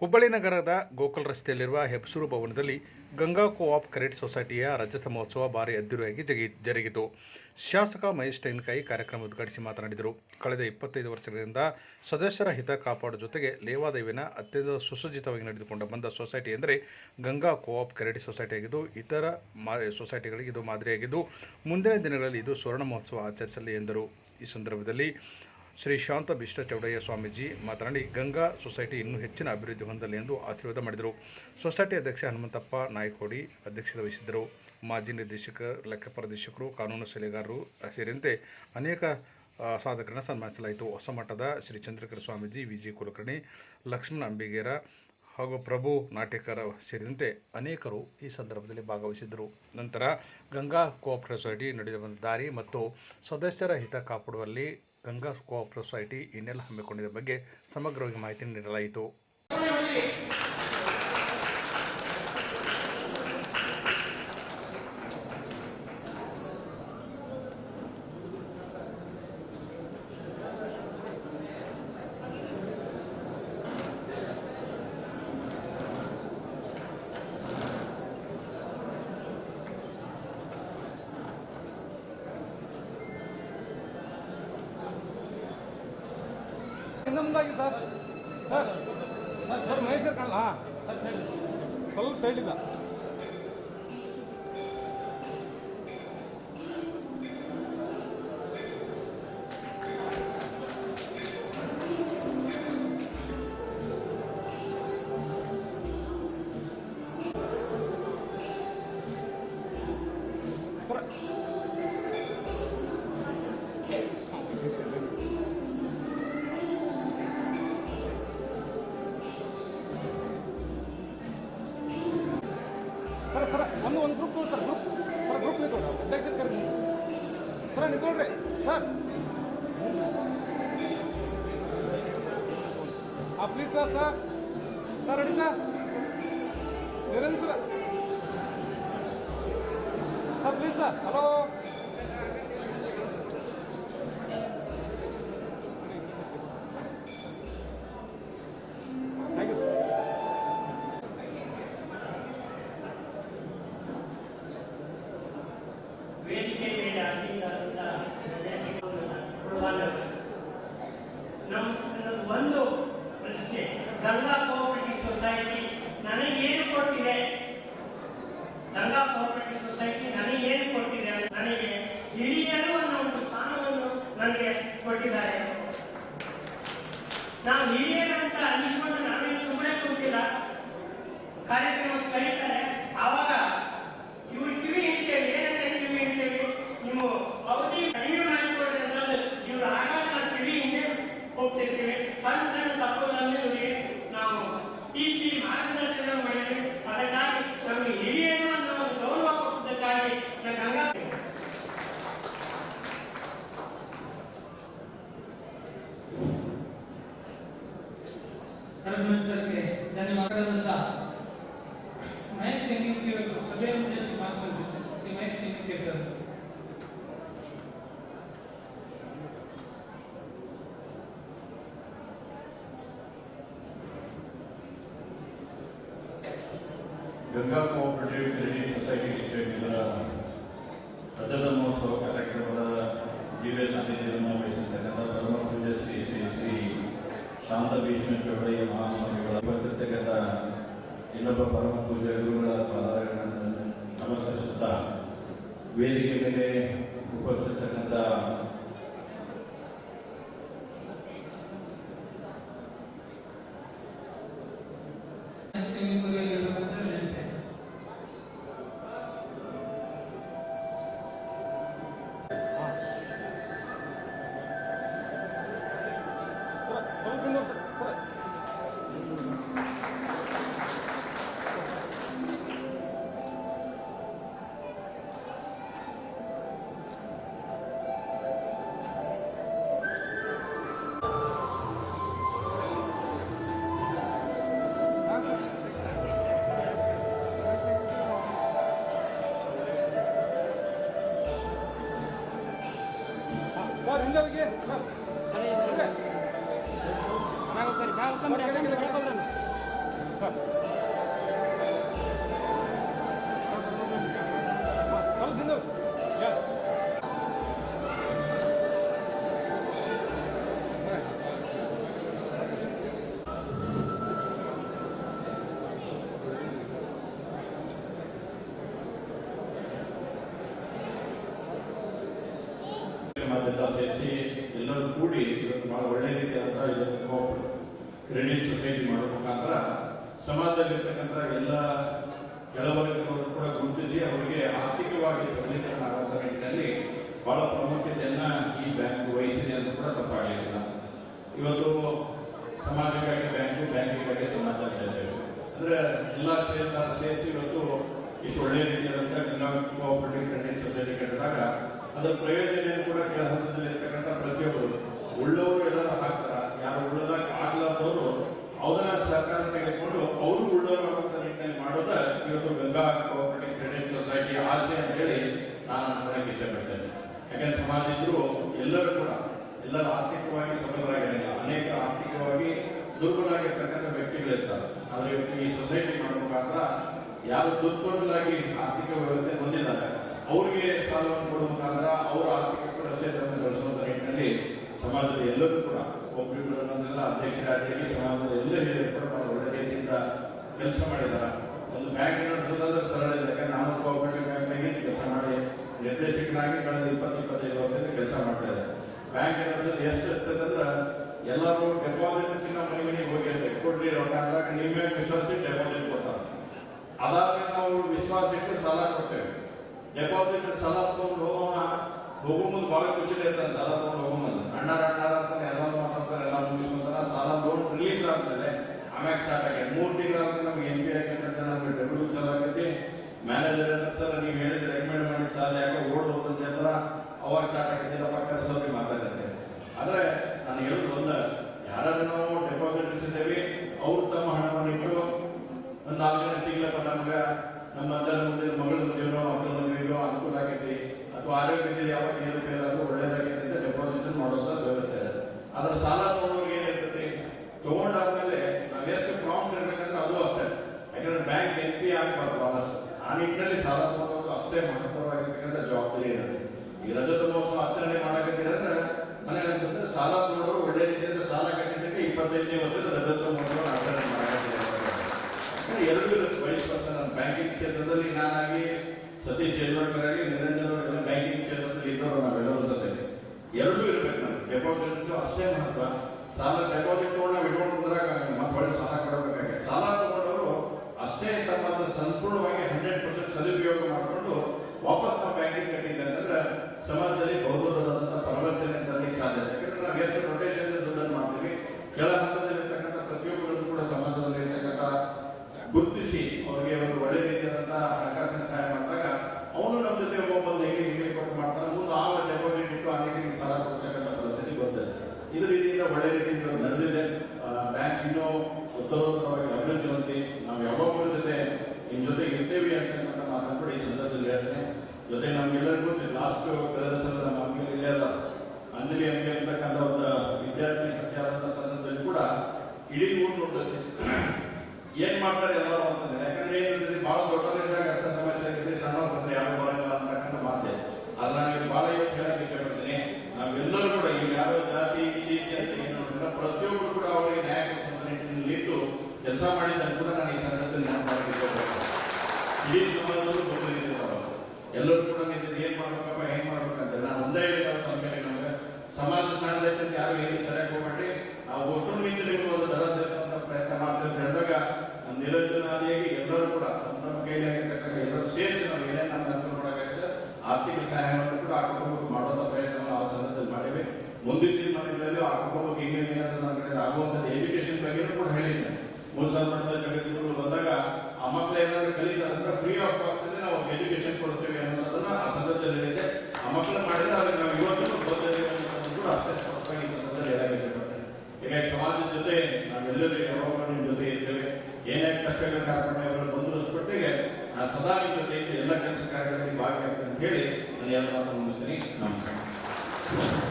ಹುಬ್ಬಳ್ಳಿ ನಗರದ ಗೋಕುಲ್ ರಸ್ತೆಯಲ್ಲಿರುವ ಹೆಬ್ಸೂರು ಭವನದಲ್ಲಿ ಗಂಗಾ ಕೋಆಪ್ ಕ್ರೆಡಿಟ್ ಸೊಸೈಟಿಯ ರಜತ ಮಹೋತ್ಸವ ಭಾರಿ ಅದ್ದೂರಿಯಾಗಿ ಜಗಿ, ಜರುಗಿತು. ಶಾಸಕ ಮಹೇಶ್ ಟೈನ್ಕಾಯಿ ಕಾರ್ಯಕ್ರಮ ಉದ್ಘಾಟಿಸಿ ಮಾತನಾಡಿದರು. ಕಳೆದ ಇಪ್ಪತ್ತೈದು ವರ್ಷಗಳಿಂದ ಸದಸ್ಯರ ಹಿತ ಕಾಪಾಡುವ ಜೊತೆಗೆ ಲೇವಾದೇವಿನ ಅತ್ಯಂತ ಸುಸಜ್ಜಿತವಾಗಿ ನಡೆದುಕೊಂಡು ಬಂದ ಸೊಸೈಟಿ ಎಂದರೆ ಗಂಗಾ ಕೋಆಪ್ ಕ್ರೆಡಿಟ್ ಸೊಸೈಟಿಯಾಗಿದ್ದು ಇತರ ಮಾ, ಸೊಸೈಟಿಗಳಿಗೆ ಇದು ಮಾದರಿಯಾಗಿದ್ದು, ಮುಂದಿನ ದಿನಗಳಲ್ಲಿ ಇದು ಸ್ವರ್ಣ ಮಹೋತ್ಸವ ಆಚರಿಸಲಿ ಎಂದರು. ಈ ಸಂದರ್ಭದಲ್ಲಿ ಶ್ರೀ ಶಾಂತ ಬಿಷ್ಟ ಚೌಡಯ್ಯ ಸ್ವಾಮೀಜಿ ಮಾತನಾಡಿ, ಗಂಗಾ ಸೊಸೈಟಿ ಇನ್ನೂ ಹೆಚ್ಚಿನ ಅಭಿವೃದ್ಧಿ ಹೊಂದಲಿ ಎಂದು ಆಶೀರ್ವಾದ ಮಾಡಿದರು. ಸೊಸೈಟಿ ಅಧ್ಯಕ್ಷ ಹನುಮಂತಪ್ಪ ನಾಯಕೋಡಿ ಅಧ್ಯಕ್ಷತೆ ವಹಿಸಿದ್ದರು. ಮಾಜಿ ನಿರ್ದೇಶಕ ಲೆಕ್ಕಪರಿದೇಶಕರು ಕಾನೂನು ಸಲಹೆಗಾರರು ಸೇರಿದಂತೆ ಅನೇಕ ಸಾಧಕರನ್ನು ಸನ್ಮಾನಿಸಲಾಯಿತು. ಹೊಸ ಮಠದ ಶ್ರೀ ಚಂದ್ರಕರ ಸ್ವಾಮೀಜಿ ವಿ ಜಿ ಕುಲಕರ್ಣಿ, ಲಕ್ಷ್ಮಣ ಅಂಬಿಗೇರ ಹಾಗೂ ಪ್ರಭು ನಾಟ್ಯಕರ ಸೇರಿದಂತೆ ಅನೇಕರು ಈ ಸಂದರ್ಭದಲ್ಲಿ ಭಾಗವಹಿಸಿದ್ದರು. ನಂತರ ಗಂಗಾ ಕೋಆಪರೇಟಿವ್ ಸೊಸೈಟಿ ನಡೆದ ಬಂದ ದಾರಿ ಮತ್ತು ಸದಸ್ಯರ ಹಿತ ಕಾಪಾಡುವಲ್ಲಿ ಗಂಗಾ ಕೋಆಪರೇಟಿವ್ ಸೊಸೈಟಿ ಇನ್ನೆಲ್ಲ ಹಮ್ಮಿಕೊಂಡಿದ್ದ ಬಗ್ಗೆ ಸಮಗ್ರವಾಗಿ ಮಾಹಿತಿ ನೀಡಲಾಯಿತು. ಹಿಂದೆ ಮುಂದಾಗಿ sir sir sir sir Maheshwar ಕಾಣಲ್ಲ ಸರ್ ಸೈಡ್ ಸ್ವಲ್ಪ ಸೈಡ್ ಹಾಂ please sir sir sir ready sir Niranj sir sir please sir hello thank you sir ವೇದಿಕೆ ಮೇಲೆ ಆಸೀನರಾದ ನಮ್ಮ ನನ್ನದು ಒಂದು ಪ್ರಶ್ನೆ ಗಂಗಾ ಕೋಆಪರೇಟಿವ್ ಸೊಸೈಟಿ ನನಗೇನು ಕೊಟ್ಟಿದೆ ಗಂಗಾ ಕೋಆಪರೇಟಿವ್ ಸೊಸೈಟಿ ನನಗೇನು ಕೊಟ್ಟಿದೆ ನನಗೆ ಹಿರಿಯರು ಅನ್ನೋ ಒಂದು ಸ್ಥಾನವನ್ನು ನನಗೆ ಕೊಟ್ಟಿದ್ದಾರೆ ನಾವು ಹಿರಿಯರು ಸರ್ಗೆ ಧನ್ಯವಾದದಂತ ಮಹೇಶ್ ತೆಂಗಿನಕಾಯಿ ಅವರು ಸಭೆಯನ್ನು ಉದ್ದೇಶಿಸಿ ಮಾತನಾಡುತ್ತಿದ್ದಾರೆ Shri Mahesh Tenginakai sir Ganga cooperative credit society ಇದರ ರಜತ ಮಹೋತ್ಸವ ಕಾರ್ಯಕ್ರಮದ ದಿವ್ಯ ಸಾನ್ನಿಧ್ಯವನ್ನು ವಹಿಸಿರ್ತಕ್ಕಂಥ ಧರ್ಮ ಪೂಜೆ ಶ್ರೀ ಶ್ರೀ ಶ್ರೀ ಶಾಂತ ಭೀಷ್ಮ ಚೌಡಯ್ಯ ಮಹಾಸ್ವಾಮಿಗಳ ಬರ್ತಿರ್ತಕ್ಕಂಥ ಇನ್ನೊಬ್ಬ ಪರಮ ಪೂಜೆ ಗುರುಗಳ ನಮಸ್ಕರಿಸುತ್ತಾ ವೇದಿಕೆ ಮೇಲೆ ಉಪಸ್ಥಿತಕ್ಕಂಥ Yes. ಕ್ರೆಡಿಟ್ ಸೊಸೈಟಿ ಮಾಡೋ ಮುಖಾಂತರ ಸಮಾಜದಲ್ಲಿರ್ತಕ್ಕಂಥ ಎಲ್ಲ ಕೆಲವರಿಗೂ ಕೂಡ ಗುರುತಿಸಿ ಅವರಿಗೆ ಆರ್ಥಿಕವಾಗಿ ಸಬಲೀಕರಣ ಆಗುವಂಥ ನಿಟ್ಟಿನಲ್ಲಿ ಬಹಳ ಪ್ರಾಮುಖ್ಯತೆಯನ್ನು ಈ ಬ್ಯಾಂಕ್ ವಹಿಸಿದೆ ಅಂತ ಕೂಡ ತಪ್ಪಾಗಲಿಲ್ಲ ಇವತ್ತು ಸಮಾಜಕ್ಕಾಗಿ ಬ್ಯಾಂಕು ಬ್ಯಾಂಕಿಗಾಗಿ ಸಮಾಜ ಅಂದರೆ ಎಲ್ಲ ಷೇರ್ದಾರ ಸೇರಿಸಿ ಇವತ್ತು ಇಷ್ಟು ಒಳ್ಳೆಯ ರೀತಿಯಾದಂಥ ಎಕನಾಮಿಕ್ ಕೋಆಪರೇಟಿವ್ ಕ್ರೆಡಿಟ್ ಸೊಸೈಟಿ ಕಟ್ಟಿದಾಗ ಅದರ ಪ್ರಯೋಜನ ಕೂಡ ಕೆಲಸದಲ್ಲಿರ್ತಕ್ಕಂಥ ಹಂತದಲ್ಲಿ ಇರ್ತಕ್ಕಂಥ ಪ್ರತಿಯೊಬ್ಬರು ಉಳ್ಳವರು ಎಲ್ಲರೂ ಹಾಕ್ತಾರ. ಯಾರು ಉಳ್ಳದಾಗ ಆಗ್ಲಾರ್ದವರು ಅವರ ಸರ್ಕಾರ ತೆಗೆದುಕೊಂಡು ಅವರು ಉಳ್ಳವರು ನಿಟ್ಟಿನಲ್ಲಿ ಮಾಡೋದ ಇವತ್ತು ಗಂಗಾ ಕ್ರೆಡಿಟ್ ಸೊಸೈಟಿ ಆಸೆ ಅಂತ ಹೇಳಿ ನಾನು ಅನ್ಕೊಳಕ್ಕೆ ಇಷ್ಟಪಡ್ತೇನೆ ಯಾಕಂದ್ರೆ ಸಮಾಜ ಇದ್ರು ಎಲ್ಲರೂ ಕೂಡ ಎಲ್ಲರೂ ಆರ್ಥಿಕವಾಗಿ ಸಬಲರಾಗಿರಲಿಲ್ಲ. ಅನೇಕ ಆರ್ಥಿಕವಾಗಿ ದುರ್ಬಲರಾಗಿರ್ತಕ್ಕಂಥ ವ್ಯಕ್ತಿಗಳಿರ್ತಾರೆ. ಆದರೆ ಇವತ್ತು ಈ ಸೊಸೈಟಿ ಮಾಡೋ ಮುಖಾಂತರ ಯಾರು ದುರ್ಬಲಾಗಿ ಆರ್ಥಿಕ ವ್ಯವಸ್ಥೆ ಹೊಂದಿದ್ದಾರೆ, ಅವರಿಗೆ ಸಾಲವನ್ನು ಕೊಡುವ ಅವರ ಆರ್ಥಿಕ ವ್ಯವಸ್ಥೆ ಬೆಳೆಸುವಂತ ನಿಟ್ಟಿನಲ್ಲಿ ಸಮಾಜದ ಎಲ್ಲರೂ ಕೂಡ ಒಬ್ಬರಿಬ್ಬರನ್ನೆಲ್ಲ ಅಧ್ಯಕ್ಷರಾಗಿ ಸಮಾಜದ ಎಲ್ಲ ಹಿರಿಯರು ಕೂಡ ಬಹಳ ಒಳ್ಳೆ ಕೆಲಸ ಮಾಡಿದ್ದಾರೆ ಒಂದು ಬ್ಯಾಂಕ್ ನಡೆಸೋದಾದ್ರೆ ಸರಳ ಯಾಕಂದ್ರೆ ನಾನು ಕೋಆಪರೇಟಿವ್ ಬ್ಯಾಂಕ್ನಾಗೆ ಕೆಲಸ ಮಾಡಿ ನಿರ್ದೇಶಕನಾಗಿ ಕಳೆದ ಇಪ್ಪತ್ತು, ಇಪ್ಪತ್ತೈದು ವರ್ಷದಿಂದ ಕೆಲಸ ಮಾಡ್ತಾ ಇದ್ದಾರೆ ಬ್ಯಾಂಕ್ ನಡೆಸೋದು ಎಷ್ಟು ಇರ್ತದಂದ್ರೆ ಎಲ್ಲರೂ ಡೆಪಾಸಿಟ್ ಮನೆ ಮನೆಗೆ ಹೋಗಿರ್ಬೇಕು ಕೊಡ್ರಿ ರೊಕ್ಕ ಅಂದಾಗ ನೀವೇ ವಿಶ್ವಾಸಿ ಡೆಪಾಸಿಟ್ ಕೊಡ್ತಾರೆ. ಅದಾದ ನಾವು ವಿಶ್ವಾಸ ಇಟ್ಟು ಸಾಲ ಕೊಡ್ತೇವೆ. ಡೆಪಾಸಿಟ್ ಸಾಲ ತಗೊಂಡು ಹೋಗೋಣ. ಹೋಗೋ ಮುಂದೆ ಬಹಳ ಖುಷಿ ಇರ್ತಾನೆ ಸಾಲ ತಗೊಂಡು ಹೋಗೋ ಮುಂದೆ. ಅಣ್ಣ ಅಣ್ಣ ಅಂತಾನೆ ಎಲ್ಲ ಮಾತಾಡ್ತಾರೆ ಎಲ್ಲ ಮುಗಿಸ್ಕೊಂತಾನೆ ಸಾಲ ಲೋನ್ ರಿಲೀಸ್ ಆಗ್ತದೆ. ಆಮ್ಯಾಗ ಸ್ಟಾರ್ಟ್ ಆಗಿದೆ. ಮೂರು ತಿಂಗಳಾದ್ಮೇಲೆ ನಮ್ಗೆ ಎಂ ಪಿ ಆಗಿರ್ತಂತ ನಮ್ಗೆ ಡಬ್ಲ್ಯೂ ಚಾಲು ಆಗೈತಿ ಮ್ಯಾನೇಜರ್ ಸರ್ ನೀವು ಹೇಳಿದ್ರೆ ರೆಕಮೆಂಡ್ ಮಾಡಿ ಸಾಲ ಯಾಕೆ ಓಡ್ ಹೋದಂತ ಅವಾಗ ಸ್ಟಾರ್ಟ್ ಆಗಿದ್ದೀರಪ್ಪ ಕರ್ಸೋಕೆ ಮಾತಾಡ್ತಾರೆ ಆದರೆ ನಾನು ಹೇಳೋದು ಒಂದ ಯಾರನ್ನು ನಾವು ಡೆಪಾಸಿಟ್ ಇರಿಸಿದ್ದೇವೆ ಅವ್ರು ತಮ್ಮ ಹಣವನ್ನು ಇಟ್ಟು ಒಂದು ನಾಲ್ಕು ಜನ ಸಿಗ್ಲಪ್ಪ ನಮ್ಗೆ ನಮ್ಮ ಅಜ್ಜನ ಮುಂದೆ ಮಗಳ ಮದುವೆನೋ ಮಕ್ಕಳ ಮದುವೆಗೋ ಅನುಕೂಲ ಆಗೈತಿ ಅಥವಾ ಆರೋಗ್ಯದಲ್ಲಿ ಯಾವಾಗ ಏರುಪೇರಾದ್ರೂ ಒಳ್ಳೇದಾಗೈತೆ ಅಂತ ಡೆಪಾಸಿಟ್ ಮಾಡೋದ ವ್ಯವಸ್ಥೆ ಇದೆ ಆದ್ರೆ ಸಾಲ ತಗೊಂಡವ್ರಿಗೆ ಏನಿರ್ತೈತಿ ತಗೊಂಡಾದ್ಮೇಲೆ ನಾವು ಎಷ್ಟು ಪ್ರಾಂಪ್ಟ್ ಇರ್ಬೇಕಂದ್ರೆ ಅದು ಅಷ್ಟೇ ಯಾಕಂದ್ರೆ ಬ್ಯಾಂಕ್ ಎನ್ ಪಿ ಆಗ್ಬಾರ್ದು ಬಹಳಷ್ಟು ಆ ನಿಟ್ಟಿನಲ್ಲಿ ಸಾಲ ತಗೊಂಡು ಅಷ್ಟೇ ಮಹತ್ವವಾಗಿರ್ತಕ್ಕಂಥ ಜವಾಬ್ದಾರಿ ಇರುತ್ತೆ ಈ ರಜತ ಮಹೋತ್ಸವ ಆಚರಣೆ ಮಾಡಬೇಕಿದ್ರೆ ನನಗೆ ಅನ್ಸುತ್ತೆ ಸಾಲ ತಗೊಂಡವರು ಒಳ್ಳೆ ರೀತಿಯಿಂದ ಸಾಲ ಕಟ್ಟಿದ್ದಕ್ಕೆ ಇಪ್ಪತ್ತೈದನೇ ಎರಡು ಬ್ಯಾಂಕಿಂಗ್ ಕ್ಷೇತ್ರದಲ್ಲಿ ನಾನಾಗಿ ಸತೀಶ್ ಯಜಮಾನ್ಕರ್ ಆಗಿ ನಿರಂಜನ್ ಬ್ಯಾಂಕಿಂಗ್ ನಾವೆಲ್ಲರೂ ಜೊತೆ ಎರಡೂ ಇರ್ಬೇಕು ನಾವು ಅಷ್ಟೇ ಮಹತ್ವ. ಸಾಲ ಡೆಪಾಸಿಟ್ ನಾವು ಇಟ್ಕೊಂಡು ಬಂದಾಗ ಮಕ್ಕಳು ಸಾಲ ಕೊಡಬೇಕಾಗಿದೆ ಸಾಲ ತಗೊಂಡವರು ಅಷ್ಟೇ ತಮ್ಮ ಸಂಪೂರ್ಣವಾಗಿ ಹಂಡ್ರೆಡ್ ಪರ್ಸೆಂಟ್ ಸದುಪಯೋಗ ಮಾಡಿಕೊಂಡು ವಾಪಸ್ ಬ್ಯಾಂಕಿಂಗ್ ಕಟ್ಟಿದ್ದೆ ಸಮಾಜದಲ್ಲಿ ಬಹುದೂರದಂತ ಪರಿವರ್ತನೆ ತರಲಿಕ್ಕೆ ಸಾಧ್ಯ ಯಾಕಂದ್ರೆ ನಾವು ಎಷ್ಟು ರೊಟೇಷನ್ ದುಡ್ಡನ್ನು ಮಾಡ್ತೀವಿ ಕೆಳ ಇದು ರೀತಿಯಿಂದ ಒಳ್ಳೆ ರೀತಿಯಿಂದ ನಡೆದಿದೆ. ಬ್ಯಾಂಕ್ ಇನ್ನೂ ಉತ್ತರೋತ್ತರವಾಗಿ ಅಭಿವೃದ್ಧಿ ಹೊಂದಿ ನಾವು ಯಾವಾಗಲೂ ಜೊತೆ ನಿಮ್ಮ ಜೊತೆ ಇರ್ತೇವೆ ಅಂತಕ್ಕಂಥ ಮಾತನ್ನು ಕೂಡ ಈ ಸಂದರ್ಭದಲ್ಲಿ ಹೇಳ್ತೇನೆ. ಜೊತೆ ನಮ್ಗೆಲ್ಲರಿಗೂ ಲಾಸ್ಟ್ ಕಳೆದ ಸಲ ನಮ್ಮ ಅಂಗಡಿ ಇಲ್ಲೇ ಅಲ್ಲ, ಅಂಜಲಿ ಅಂಗಡಿ ಅಂತಕ್ಕಂಥ ಒಂದು ವಿದ್ಯಾರ್ಥಿ ಹತ್ಯಾದಂಥ ಸಂದರ್ಭದಲ್ಲಿ ಕೂಡ ಇಡೀ ಊರು ನೋಡ್ತದೆ ಏನ್ ಮಾಡ್ತಾರೆ ಎಲ್ಲರೂ ಅಂತಂದ್ರೆ ಯಾಕಂದ್ರೆ ಏನಿರ್ತದೆ ಬಹಳ ದೊಡ್ಡವರಿದ್ದಾಗ ಅಷ್ಟ ಸಮಸ್ಯೆ ಇರ್ತದೆ ಸಣ್ಣ ಬಂದ್ರೆ ಯಾರು ಬರಂಗಿಲ್ಲ ಅಂತಕ್ಕಂಥ ಮಾತೆ ಆದ್ರೆ ನಾನು ಇಲ್ಲಿ ಬಹಳ ಇವತ್ತು ಹೇಳಕ್ ಇಷ್ಟಪಡ್ತೀನಿ ನಾವೆಲ್ಲರೂ ಕೂಡ ಈಗ ಯಾರೋ ಜಾತಿ ಈ ರೀತಿ ಅಂತ ಏನು ನೋಡಿಲ್ಲ ಪ್ರತಿಯೊಬ್ಬರು ಕೂಡ ಅವರಿಗೆ ನ್ಯಾಯ ಕೊಡಿಸುವಂತ ನಿಟ್ಟಿನಲ್ಲಿ ಇಟ್ಟು ಕೆಲಸ ಮಾಡಿದ ಕೂಡ ನಾನು ಈ ಸಂದರ್ಭದಲ್ಲಿ ಎಲ್ಲರೂ ಕೂಡ ಏನ್ ಮಾಡ್ಬೇಕಪ್ಪ, ಹೆಂಗ್ ಮಾಡ್ಬೇಕಂತ. ನಾನು ಒಂದೇ ಹೇಳಿದ ಮೇಲೆ ನಮ್ಗೆ ಸಮಾಜ ಅಂತ ಯಾರು ಏನು ಸರಿಯಾಗಿ ಹೋಗ್ಬೇಡ್ರಿ. ನಾವು ಒಟ್ಟು ನೀವು ದರ ಸೇರಿಸುವಂತ ಪ್ರಯತ್ನ ಮಾಡ್ತೀವಿ ಅಂತ ಹೇಳಿದಾಗ ನಮ್ಮ ನಿರಂಜನಾದಿಯಾಗಿ ಎಲ್ಲರೂ ಕೂಡ ನಮ್ಮ ಕೈಲಿ ಆಗಿರ್ತಕ್ಕಂಥ ಎಲ್ಲರೂ ಸೇರಿಸಿ ನಾವು ಏನೇ ನಮ್ಮ ಅನುಕೂಲ ನೋಡೋಕಾಗುತ್ತೆ ಆರ್ಥಿಕ ಸಹಾಯವನ್ನು ಕೂಡ ಹಾಕೊಂಡು ಮಾಡುವಂತ ಪ್ರಯತ್ನವನ್ನು ಆ ಸಂದರ್ಭದಲ್ಲಿ ಮಾಡಿವೆ. ಮುಂದಿನ ದಿನಮಾನಗಳಲ್ಲಿ ಕುಟುಂಬಕ್ಕೆ ಹಿಂಗೆ ಏನಾದರೂ ನಮ್ಮ ಕಡೆ ಆಗುವಂಥದ್ದು ಎಜುಕೇಶನ್ ಬಗ್ಗೆನೂ ಕೂಡ ಹೇಳಿದ್ದೆ. ಮೂರು ಸಾವಿರ ಬಂದಾಗ ಆ ಮಕ್ಕಳು ಏನಾದ್ರು ಕಲಿತಾರಂದ್ರೆ ಫ್ರೀ ಆಫ್ ಕಾಸ್ಟ್ ನಾವು ಎಜುಕೇಶನ್ ಕೊಡ್ತೇವೆ ಅನ್ನೋದನ್ನ ಆ ಸಂದರ್ಭದಲ್ಲಿ ಇದೆ ಆ ಮಕ್ಕಳು ಮಾಡಿದ್ರೆ ಅದಕ್ಕೆ ನಾವು ಇವತ್ತು ಅನ್ನೋದನ್ನು ಕೂಡ ಅಷ್ಟೇ ಸ್ಪಷ್ಟವಾಗಿ ಈ ಸಂದರ್ಭದಲ್ಲಿ ಹೇಳಕ್ಕೆ ಇಷ್ಟಪಡ್ತೇನೆ ಹೀಗಾಗಿ ಸಮಾಜದ ಜೊತೆ ನಾವೆಲ್ಲರೂ ಯಾವಾಗಲೂ ಜೊತೆ ಇರ್ತೇವೆ. ಏನೇ ಕಷ್ಟಗಳ ಕಾರ್ಯಕ್ರಮಗಳು ಬಂದಷ್ಟೊಟ್ಟಿಗೆ ನಾನು ಸದಾ ನಿಮ್ಮ ಜೊತೆ ಎಲ್ಲ ಕೆಲಸ ಕಾರ್ಯಗಳಲ್ಲಿ ಭಾಗಿಯಾಗ್ತೇನೆ ಅಂತ ಹೇಳಿ ನಾನು ಎಲ್ಲ ಮಾತನ್ನು ಮುಗಿಸ್ತೀನಿ. ನಮಸ್ಕಾರ.